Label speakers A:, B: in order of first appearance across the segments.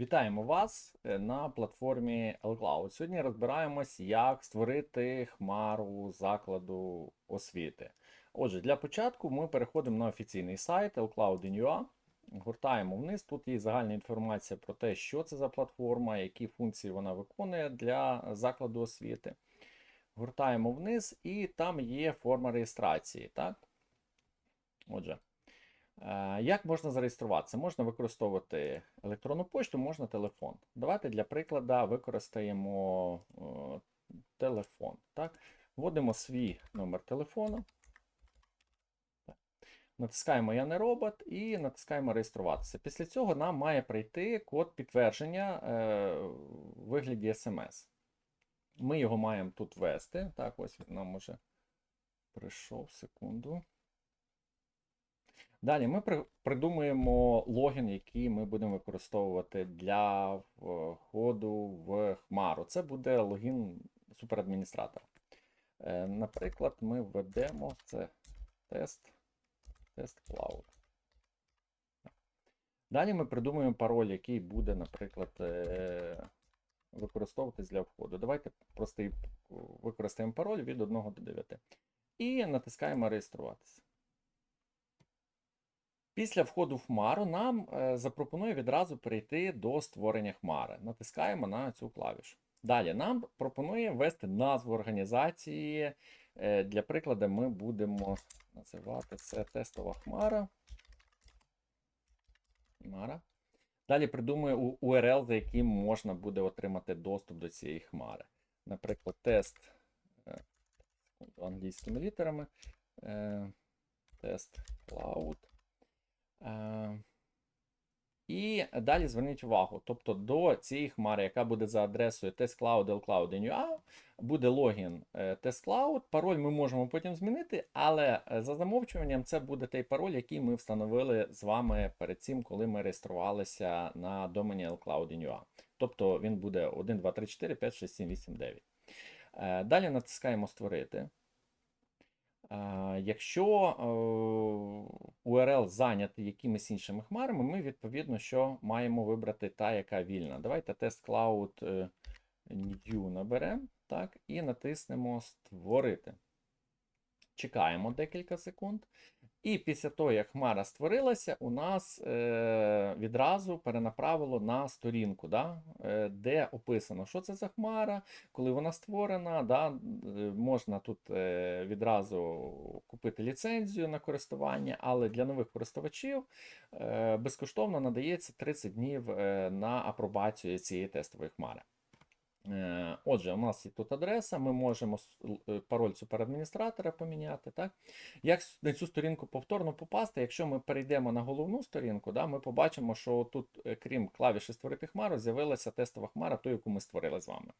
A: Вітаємо вас е, на платформі L-Cloud. Сьогодні розбираємось, як створити хмару закладу освіти. Отже, для початку ми переходимо на офіційний сайт lcloud.in.ua, гуртаємо вниз. Тут є загальна інформація про те, що це за платформа, які функції вона виконує для закладу освіти. Гуртаємо вниз, і там є форма реєстрації. Так? Отже. Е, Як можна зареєструватися? Можна використовувати електронну пошту, можна телефон. Давайте для прикладу використаємо е, телефон. Так? Вводимо свій номер телефону. Натискаємо Я не робот і натискаємо реєструватися. Після цього нам має прийти код підтвердження е, в вигляді SMS. Ми його маємо тут ввести. Так, ось він нам уже прийшов секунду. Далі ми при- придумуємо логін, який ми будемо використовувати для входу в Хмару. Це буде логін суперадміністратора. Е, Наприклад, ми введемо це тест, тест Cloud. Далі ми придумуємо пароль, який буде, наприклад, е, використовуватись для входу. Давайте простий використаємо пароль від 1 до 9. І натискаємо реєструватися. Після входу в хмару нам е, запропонує відразу перейти до створення хмари. Натискаємо на цю клавішу. Далі нам пропонує ввести назву організації. Е, Для прикладу, ми будемо називати це тестова хмара. Хмара. Далі придумує URL, за яким можна буде отримати доступ до цієї хмари. Наприклад, тест е, англійськими літерами. Тест Cloud. Е, І далі зверніть увагу. Тобто до цієї хмари, яка буде за адресою testcloud lcloud.in.ua, буде логін е, testcloud. Пароль ми можемо потім змінити, але е, за замовчуванням це буде той пароль, який ми встановили з вами перед цим, коли ми реєструвалися на домені lcloud.in.ua. Тобто він буде 1, 2, 3, 4, 5, 6, 7, 8, 9. Е, Далі натискаємо Створити. Е, Якщо е, URL зайнятий якимись іншими хмарами, ми відповідно що маємо вибрати та, яка вільна. Давайте тест Cloud е, New наберемо так, і натиснемо Створити. Чекаємо декілька секунд. І після того, як хмара створилася, у нас е, відразу перенаправило на сторінку, да, е, де описано, що це за хмара, коли вона створена, да, е, можна тут е, відразу купити ліцензію на користування, але для нових користувачів безкоштовно надається 30 днів на апробацію цієї тестової хмари. Е, Отже, у нас є тут адреса, ми можемо е, пароль суперадміністратора поміняти. Так? Як на цю сторінку повторно попасти, якщо ми перейдемо на головну сторінку, да, ми побачимо, що тут, е, крім клавіші створити хмару, з'явилася тестова хмара, ту, яку ми створили з вами.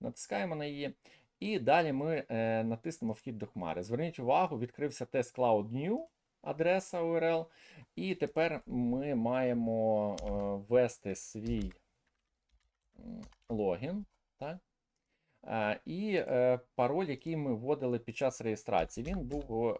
A: Натискаємо на її. І далі ми е, натиснемо вхід до хмари. Зверніть увагу, відкрився тест Cloud New, адреса URL. І тепер ми маємо е, ввести свій логін. Так? І е, пароль, який ми вводили під час реєстрації, він був е,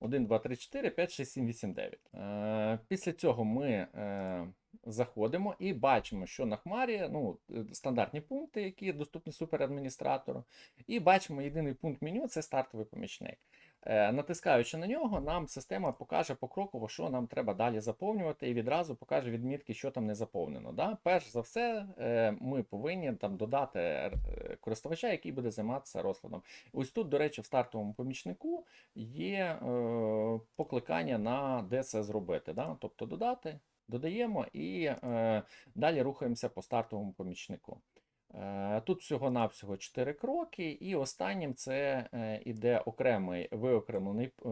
A: 1, 2, 3, 4, 5, 6, 7, 8, 9. Е, Після цього ми е, заходимо і бачимо, що на хмарі ну, е, стандартні пункти, які доступні суперадміністратору. І бачимо єдиний пункт меню це стартовий помічник. Е, Натискаючи на нього, нам система покаже покроково, що нам треба далі заповнювати, і відразу покаже відмітки, що там не заповнено. Да? Перш за все, е, ми повинні там додати користувача, який буде займатися розкладом. Ось тут, до речі, в стартовому помічнику є покликання на де це зробити. Да? Тобто додати, додаємо і е, далі рухаємося по стартовому помічнику. Е, Тут всього-навсього 4 кроки, і останнім це е, іде окремий виокремлений е,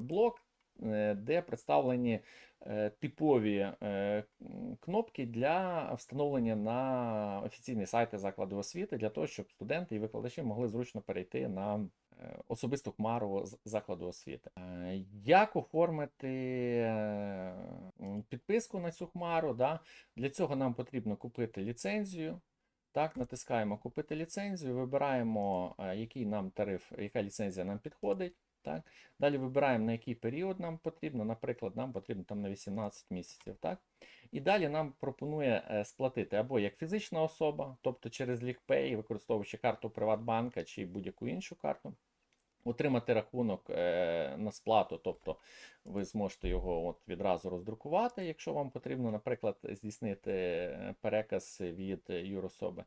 A: блок, е, де представлені е, типові е, кнопки для встановлення на офіційні сайти закладу освіти, для того, щоб студенти і викладачі могли зручно перейти на е, особисту хмару закладу освіти. Е, Як оформити е, підписку на цю хмару? Да? Для цього нам потрібно купити ліцензію. Так, натискаємо Купити ліцензію, вибираємо, е, який нам тариф, яка ліцензія нам підходить. Так? Далі вибираємо, на який період нам потрібно. Наприклад, нам потрібно там на 18 місяців. Так? І далі нам пропонує е, сплатити або як фізична особа, тобто через LinkPay, використовуючи карту Приватбанка чи будь-яку іншу карту. Отримати рахунок е, на сплату, тобто ви зможете його от відразу роздрукувати, якщо вам потрібно, наприклад, здійснити е, переказ від юрособи.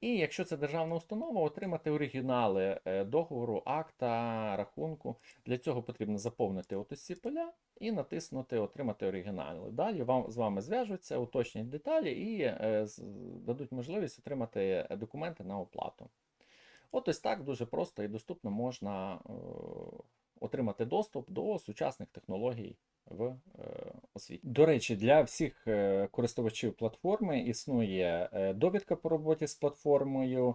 A: І якщо це державна установа, отримати оригінали е, договору, акта, рахунку. Для цього потрібно заповнити от ці поля і натиснути Отримати оригінали. Далі вам з вами зв'яжуться, уточнять деталі і дадуть можливість отримати документи на оплату. От ось так дуже просто і доступно можна е, отримати доступ до сучасних технологій в е, освіті. До речі, для всіх е, користувачів платформи існує довідка по роботі з платформою.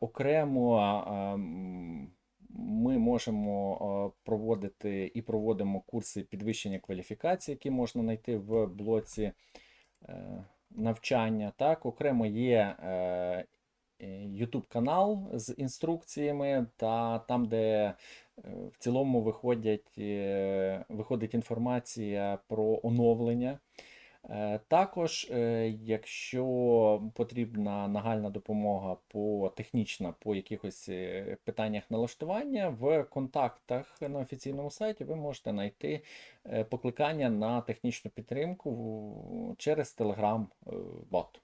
A: Окремо ми можемо проводити і проводимо курси підвищення кваліфікації, які можна знайти в блоці навчання. Так, окремо є YouTube канал з інструкціями, та там, де е, в цілому виходять, е, виходить інформація про оновлення. Е, Також, е, якщо потрібна нагальна допомога по технічна по якихось е, питаннях налаштування, в контактах на офіційному сайті ви можете знайти е, покликання на технічну підтримку через Telegram е, бот.